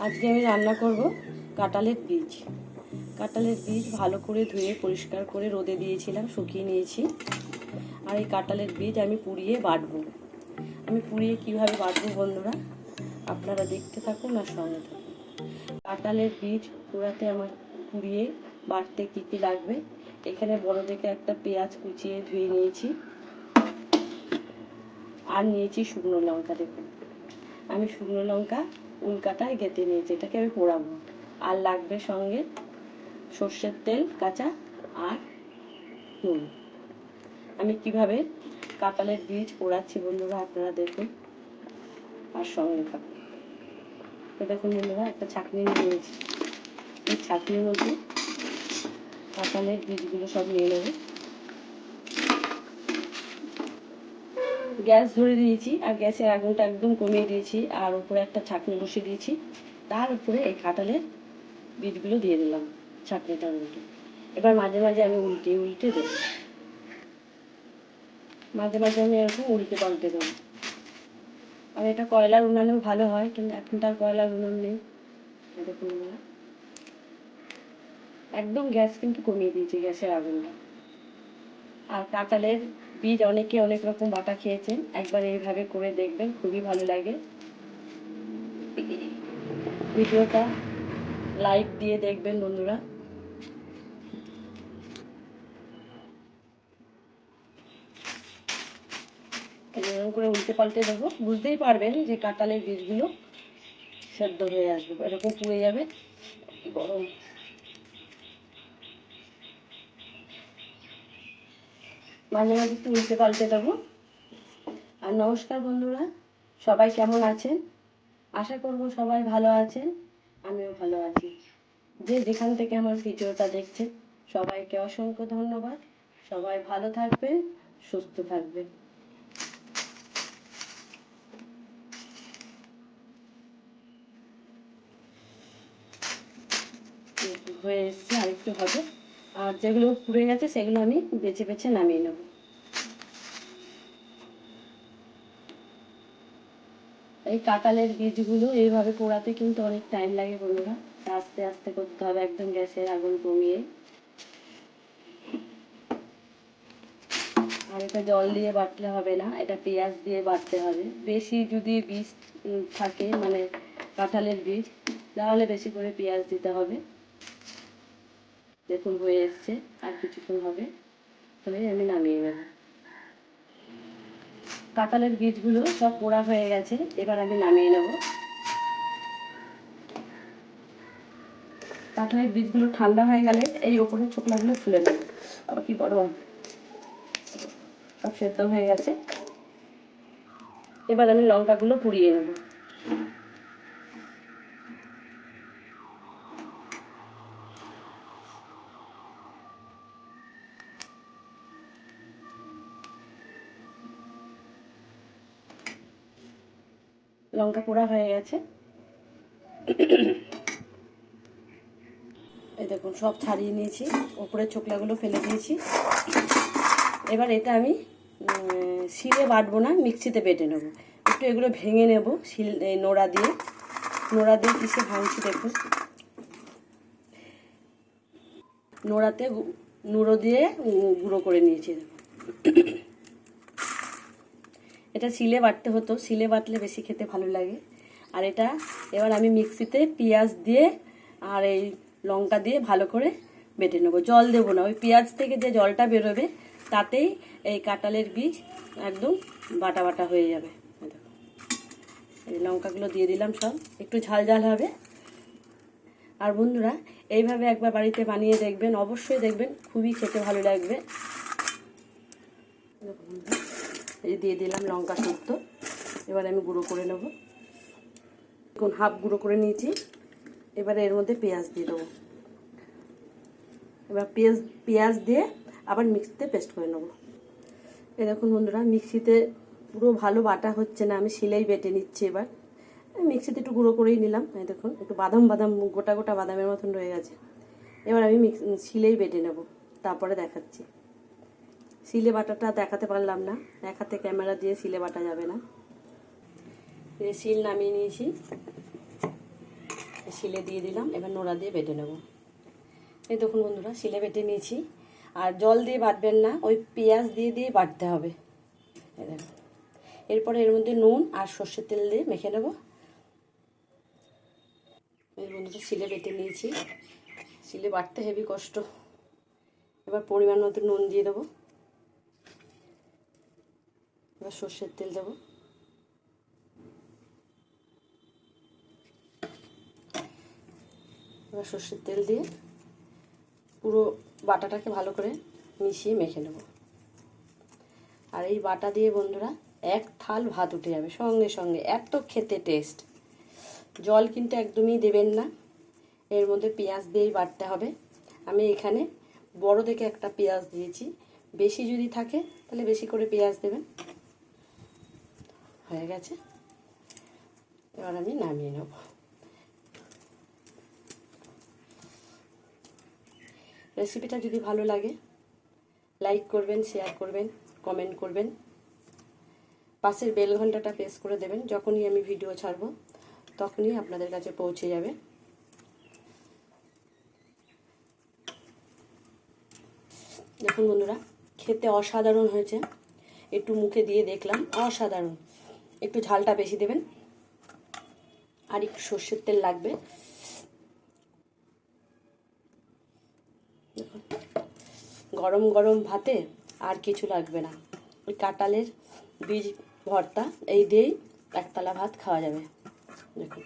আজকে আমি রান্না করব কাঁঠালের বীজ। কাঁঠালের বীজ ভালো করে ধুয়ে, পরিষ্কার করে রোদে দিয়েছিলাম, শুকিয়ে নিয়েছি। আর এই কাঁঠালের বীজ আমি পুড়িয়ে বাটবো। আমি পুড়িয়ে কীভাবে বাটবো বন্ধুরা? আপনারা দেখতে থাকুন আর সঙ্গে থাকুন। কাঁঠালের বীজ পুরাতে আমার পুড়িয়ে বাটতে কী কী লাগবে? এখানে বড় দেখে একটা পেঁয়াজ কুচিয়ে ধুয়ে নিয়েছি। আর নিয়েছি শুকনো লঙ্কা দেখুন। আমি শুকনো লঙ্কা উল্কাটায় গেঁথে নিয়েছি এটাকে আমি পোড়াবো। আর লাগবে সঙ্গে সর্ষের তেল, কাঁচা আর নুন। আমি কীভাবে কাঁঠালের বীজ পোড়াচ্ছি বন্ধুরা, আপনারা দেখুন। আর সঙ্গে তো দেখুন বন্ধুরা, একটা ছাঁকনি নিয়ে নিয়েছি। এই ছাঁকনির মধ্যে কাঁঠালের বীজগুলো সব নিয়ে নেবে। গ্যাস ধরে দিয়েছি আর গ্যাসের আগুনটা একদম কমিয়ে দিয়েছি আর উপরে একটা ছাঁকনি বসিয়ে দিয়েছি। তার উপরে এই কাঁঠালের বীজগুলো দিয়ে দিলাম ছাঁকনিটার মধ্যে। এবার মাঝে মাঝে আমি উল্টে উল্টে দেবো। মাঝে মাঝে আমি এরকম উল্টে পাল্টে দেবো। আর এটা কয়লার উনানেও ভালো হয়, কিন্তু এখন তার কয়লার উনান নেই। দেখুন একদম গ্যাস কিন্তু কমিয়ে দিয়েছি গ্যাসের আগুনটা। আর কাঁঠালের বীজ অনেকে অনেক রকম বাটা খেয়েছেন। একবার এইভাবে করে দেখবেন, খুবই ভালো লাগে। ভিডিওটা লাইক দিয়ে দেখবেন বন্ধুরা। এরকম করে উল্টে পাল্টে দেবো। বুঝতেই পারবেন যে কাঁঠালের বীজগুলো সেদ্ধ হয়ে আসবে, এরকম পুড়ে যাবে। গরম। মাঝে মাঝে একটু উল্টে পাল্টে দেবো। আর নমস্কার বন্ধুরা, সবাই কেমন আছেন? আশা করব সবাই ভালো আছেন, আমিও ভালো আছি। যে যেখান থেকে আমার ভিডিওটা দেখছেন, সবাইকে অসংখ্য ধন্যবাদ। সবাই ভালো থাকবেন, সুস্থ থাকবেন। এই হয়ে এসছে আরেকটু হবে। আর যেগুলো পুড়ে গেছে, সেগুলো আমি বেছে বেছে নামিয়ে নেব। এই কাঁঠালের বীজগুলো এইভাবে পোড়াতে কিন্তু অনেক টাইম লাগে বন্ধুরা। আস্তে আস্তে করতে হবে একদম গ্যাসের আগুন কমিয়ে। আর এটা জল দিয়ে বাটলে হবে না, এটা পেঁয়াজ দিয়ে বাটতে হবে। বেশি যদি বীজ থাকে মানে কাঁঠালের বীজ, তাহলে বেশি করে পেঁয়াজ দিতে হবে। দেখুন হয়ে এসছে, আর কিছুক্ষণ হবে। তবে আমি নামিয়ে নেব। কাঁঠালের বীজগুলো সব পোড়া হয়ে গেছে, এবার আমি নামিয়ে নেব। কাঁঠালের বীজগুলো ঠান্ডা হয়ে গেলে এই ওপরের ছোকলাগুলো ফুলে নেব। আবার কি গরম সব সেদ্ধ হয়ে গেছে। এবার আমি লঙ্কাগুলো পুড়িয়ে নেব। লঙ্কা পোড়া হয়ে গেছে। এই দেখুন, সব ছাড়িয়ে নিয়েছি। ওপরের ছোকলাগুলো ফেলে দিয়েছি। এবার এটা আমি শিলে বাটবো না, মিক্সিতে বেটে নেব। একটু এগুলো ভেঙে নেব, শিল নোড়া দিয়ে। নোড়া দিয়ে কিসে ভাঙছি দেখুন। নোড়াতে নুড়ো দিয়ে গুঁড়ো করে নিয়েছি। দেখুন। এটা শিলে বাটতে হতো। শিলে বাটলে বেশি খেতে ভালো লাগে। আর এটা এবার আমি মিক্সিতে পেঁয়াজ দিয়ে আর এই লঙ্কা দিয়ে ভালো করে বেটে নেব। জল দেবো না। ওই পেঁয়াজ থেকে যে জলটা বেরোবে, তাতেই এই কাঁঠালের বীজ একদম বাটা বাটা হয়ে যাবে। এই লঙ্কাগুলো দিয়ে দিলাম সব। একটু ঝাল ঝাল হবে। আর বন্ধুরা, এইভাবে একবার বাড়িতে বানিয়ে দেখবেন। অবশ্যই দেখবেন, খুবই খেতে ভালো লাগবে। এই দিয়ে দিলাম লঙ্কা শুক্ত এবার আমি গুঁড়ো করে নেব। এখন হাফ গুঁড়ো করে নিয়েছি। এবারে এর মধ্যে পেঁয়াজ দিয়ে দেবো। এবার পেঁয়াজ পেঁয়াজ দিয়ে আবার মিক্সিতে পেস্ট করে নেব। দেখুন বন্ধুরা, মিক্সিতে পুরো ভালো বাটা হচ্ছে না, আমি শিলেই বেটে নিচ্ছি এবার। মিক্সিতে একটু গুঁড়ো করেই নিলাম। এই দেখুন, একটু বাদাম বাদাম, গোটা গোটা বাদামের মতন রয়ে গেছে। এবার আমি মিক্স শিলেই বেটে নেব। তারপরে দেখাচ্ছি। শিলে বাটাটা দেখাতে পারলাম না। দেখাতে ক্যামেরা দিয়ে শিলে বাটা যাবে না। শিল নামিয়ে নিয়েছি। শিলে দিয়ে দিলাম। এবার নোড়া দিয়ে বেটে নেব। এই দেখুন বন্ধুরা শিলে বেটে নিয়েছি। আর জল দিয়ে বাটবেন না, ওই পেঁয়াজ দিয়ে দিয়ে বাটতে হবে। এরপরে এর মধ্যে নুন আর সর্ষের তেল দিয়ে মেখে নেব। এই বন্ধুরা শিলে বেটে নিয়েছি। শিলে বাটতে হেভি কষ্ট। এবার পরিমাণ মতো নুন দিয়ে দেবো। এবার সর্ষের তেল দেবো। এবার সর্ষের তেল দিয়ে পুরো বাটাটাকে ভালো করে মিশিয়ে মেখে নেব। আর এই বাটা দিয়ে বন্ধুরা এক থাল ভাত উঠে যাবে, সঙ্গে সঙ্গে এত খেতে টেস্ট জল কিন্তু একদমই দেবেন না, এর মধ্যে পেঁয়াজ দিয়েই বাটতে হবে। আমি এখানে বড় দেখে একটা পেঁয়াজ দিয়েছি, বেশি যদি থাকে তাহলে বেশি করে পেঁয়াজ দেবেন। হয়ে গেছে। এবার আমি নামিয়ে নেব। রেসিপিটা যদি ভালো লাগে, লাইক করবেন, শেয়ার করবেন, কমেন্ট করবেন। পাশের বেল ঘন্টাটা প্রেস করে দেবেন, যখনই আমি ভিডিও ছাড়ব, তখনই আপনাদের কাছে পৌঁছে যাবে। দেখুন বন্ধুরা, খেতে অসাধারণ হয়েছে। একটু মুখে দিয়ে দেখলাম, অসাধারণ। একটু ঝালটা বেশি দেবেন। আর একটু সর্ষের তেল লাগবে। গরম গরম ভাতে আর কিছু লাগবে না। ওই কাঁটালের বীজ ভর্তা, এই দিয়েই একতলা ভাত খাওয়া যাবে। দেখুন